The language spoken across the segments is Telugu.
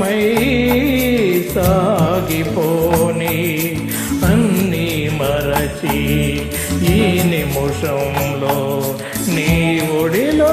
మై సాగిపోని అన్ని మరచి ఈ నిమిషంలో నీ ఒడిలో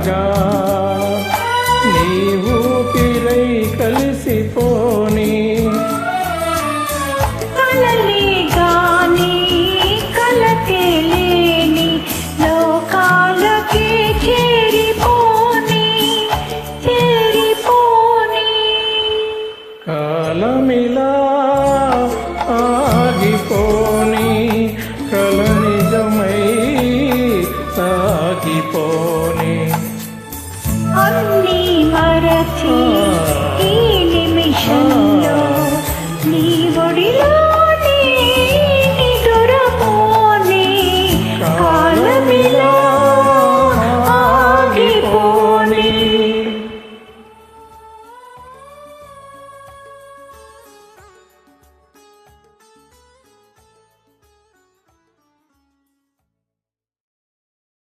加 Oh.